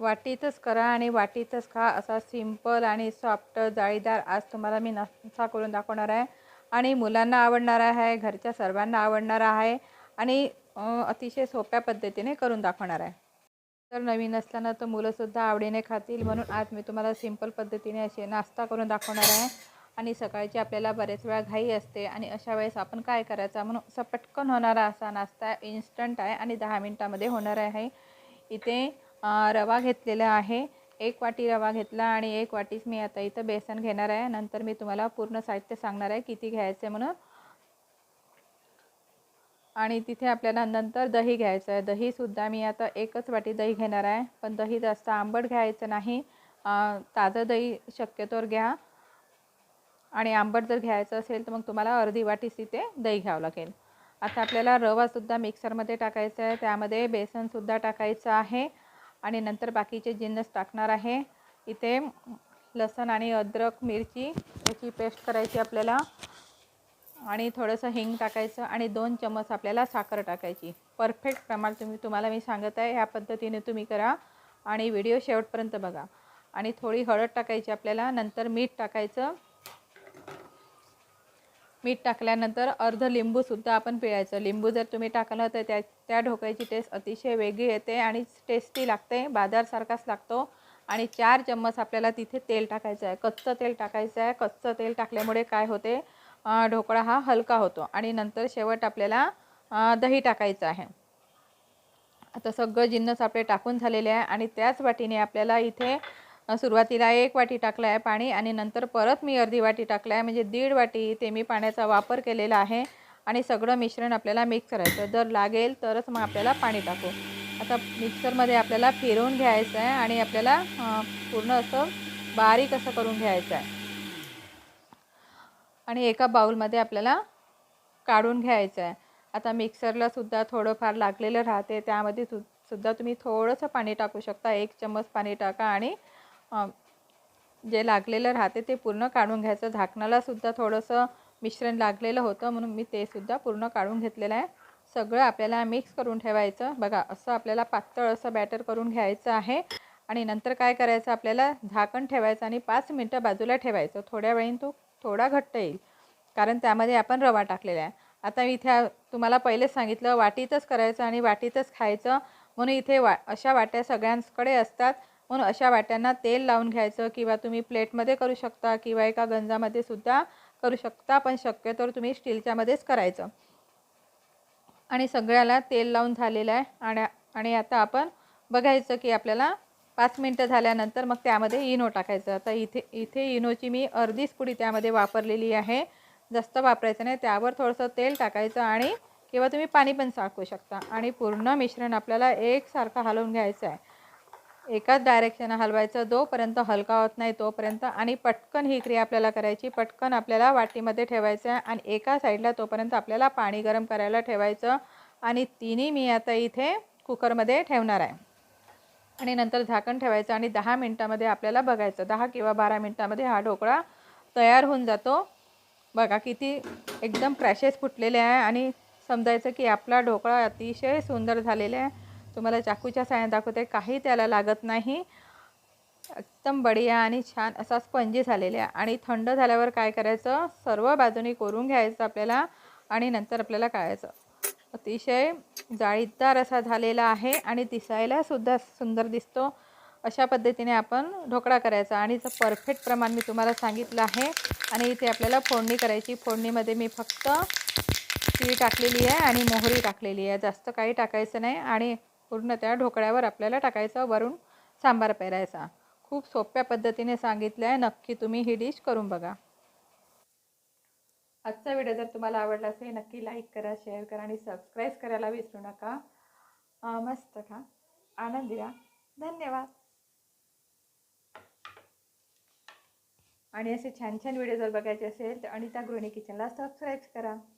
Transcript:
वाटीतच करा आणि वाटीतच खा. असा सिंपल आणि सॉफ्ट जाळीदार आज तुम्हाला मी नाश्ता करून दाखवणार आहे. आणि मुलांना आवडणार आहे घरच्या सर्वांना आवडणार आहे आणि अतिशय सोप्या पद्धतीने करून दाखवणार आहे. तर नवीन असताना तर मुलंसुद्धा आवडीने खातील म्हणून आज मी तुम्हाला सिंपल पद्धतीने असे नाश्ता करून दाखवणार आहे. आणि सकाळची आपल्याला बरेच वेळा घाई असते आणि अशा वेळेस आपण काय करायचं म्हणून असा पटकन होणारा असा नाश्ता इन्स्टंट आहे आणि दहा मिनटामध्ये होणार आहे. इथे रवा घेतलेला आहे. एक वाटी रवा घेतला आणि एक वाटीच मी आता इथं बेसन घेणार आहे. नंतर मी तुम्हाला पूर्ण साहित्य सांगणार आहे किती घ्यायचं आहे म्हणून. आणि तिथे आपल्याला नंतर दही घ्यायचं आहे. दहीसुद्धा मी आता एकच वाटी दही घेणार आहे. पण दही जास्त आंबट घ्यायचं नाही. ताजं दही शक्यतोवर घ्या. आणि आंबट जर घ्यायचं असेल तर मग तुम्हाला अर्धी वाटीच तिथे दही घ्यावं लागेल. आता आपल्याला रवासुद्धा मिक्सरमध्ये टाकायचा आहे. त्यामध्ये बेसनसुद्धा टाकायचं आहे. आणि नंतर बाकीचे जिन्नस टाकणार आहे. इथे लसण आणि अद्रक मिरची याची पेस्ट करायची आपल्याला. आणि थोडंसं हिंग टाकायचं आणि दोन चमच आपल्याला साखर टाकायची. परफेक्ट प्रमाण तुम्ही तुम्हाला मी सांगत आहे ह्या पद्धतीने तुम्ही करा आणि व्हिडिओ शेवटपर्यंत बघा. आणि थोडी हळद टाकायची आपल्याला नंतर मीठ टाकायचं. मीठ टाकल्यानंतर अर्ध लिंबूसुद्धा आपण पिळायचं. लिंबू जर तुम्ही टाकलं तर त्या त्या ढोकळ्याची टेस्ट अतिशय वेगळी येते आणि टेस्टी लागते बाजारसारखाच लागतो. आणि चार चम्मच आपल्याला तिथे तेल टाकायचं आहे कच्चं तेल टाकायचं आहे कच्चं तेल टाकल्यामुळे काय होते? ढोकळा हा हलका होतो आणि नंतर शेवट आपल्याला दही टाकायचं आहे. आता सगळं जिन्नस आपले टाकून झालेले आहे आणि त्याच वाटीने आपल्याला इथे सुरुवातीला एक वाटी टाकला आहे पाणी आणि नंतर परत मी अर्धी वाटी टाकला आहे. म्हणजे दीड वाटी ते मी पाण्याचा वापर केलेला आहे आणि सगळं मिश्रण आपल्याला मिक्स करायचं जर लागेल तरच मग आपल्याला पाणी टाकू. आता मिक्सरमध्ये आपल्याला फिरवून घ्यायचं आहे आणि आपल्याला पूर्ण असं बारीक असं करून घ्यायचं आहे. आणि एका बाऊलमध्ये आपल्याला काढून घ्यायचं आहे. आता मिक्सरला सुद्धा थोडंफार लागलेलं राहते. त्यामध्ये सु सुद्धा तुम्ही थोडंसं पाणी टाकू शकता. एक चम्मच पाणी टाका आणि जे लागलेलं राहते ते पूर्ण काढून घ्यायचं. झाकणालासुद्धा थोडंसं मिश्रण लागलेलं होतं म्हणून मी ते सुद्धा पूर्ण काढून घेतलेलं आहे. सगळं आपल्याला मिक्स करून ठेवायचं. बघा असं आपल्याला पातळ असं बॅटर करून घ्यायचं आहे. आणि नंतर काय करायचं? आपल्याला झाकण ठेवायचं आणि पाच मिनटं बाजूला ठेवायचं. थोड्या वेळाने तो थोडा घट्ट येईल. कारण त्यामध्ये आपण रवा टाकलेला आहे. आता इथे तुम्हाला पहिलेच सांगितलं वाटीतच करायचं आणि वाटीतच खायचं. म्हणून इथे वा अशा वाट्या सगळ्यांकडे असतात. म्हणून अशा वाट्यांना तेल लावून घ्यायचं किंवा तुम्ही प्लेटमध्ये करू शकता किंवा एका गंजामध्ये सुद्धा करू शकता पण शक्यतोवर तुम्ही स्टीलच्यामध्येच करायचं. आणि सगळ्याला तेल लावून झालेलं आहे आणि आणि आता आपण बघायचं की आपल्याला पाच मिनटं झाल्यानंतर मग त्यामध्ये इनो टाकायचं. आता इथे इथे इनोची मी अर्धीच पुडी त्यामध्ये वापरलेली आहे. जास्त वापरायचं नाही त्यावर थोडंसं तेल टाकायचं आणि किंवा तुम्ही पाणी पण साठवू शकता. आणि पूर्ण मिश्रण आपल्याला एकसारखं हलवून घ्यायचं आहे. एकाच डायरेक्शन हलवायचं जोपर्यंत हलका होत नाही तोपर्यंत आणि पटकन ही क्रिया आपल्याला करायची. पटकन आपल्याला वाटीमध्ये ठेवायचं आहे आणि एका साईडला तोपर्यंत आपल्याला पाणी गरम करायला ठेवायचं आणि तिन्ही मी आता इथे कुकरमध्ये ठेवणार आहे. आणि नंतर झाकण ठेवायचं आणि दहा मिनटामध्ये आपल्याला बघायचं. दहा किंवा बारा मिनटामध्ये हा ढोकळा तयार होऊन जातो. बघा किती एकदम क्रॅशेस फुटलेले आहे आणि समजायचं की आपला ढोकळा अतिशय सुंदर झालेला आहे. तुम्हाला चाकूच्या साह्याने दाखवते काही त्याला लागत नाही. एकदम बढिया आणि छान असा स्पंजी झालेला आहे. आणि थंड झाल्यावर काय करायचं? सर्व बाजूनी कोरून घ्यायचं आपल्याला आणि नंतर आपल्याला काढायचं. अतिशय जाळीदार असा झालेला आहे आणि दिसायला सुद्धा सुंदर दिसतो. अशा पद्धतीने आपण ढोकळा करायचा आणि जर परफेक्ट प्रमाण मी तुम्हाला सांगितलं आहे. आणि इथे आपल्याला फोडणी करायची. फोडणीमध्ये मी फक्त तीळ टाकलेली आहे आणि मोहरी टाकलेली आहे. जास्त काही टाकायचं नाही आणि पूर्ण त्या ढोकळ्यावर आपल्याला टाकायचं वरून सांबार पेरायचा. खूप सोप्या पद्धतीने सांगितलं आहे नक्की तुम्ही ही डिश करून बघा. आजचा व्हिडिओ जर तुम्हाला आवडला असेल नक्की लाईक करा शेअर करा आणि सबस्क्राईब करायला विसरू नका. मस्त खा. आनंदी राहा धन्यवाद. आणि असे छान छान व्हिडिओ जर बघायचे असेल तर अनिता गृहिणी किचनला सबस्क्राईब करा.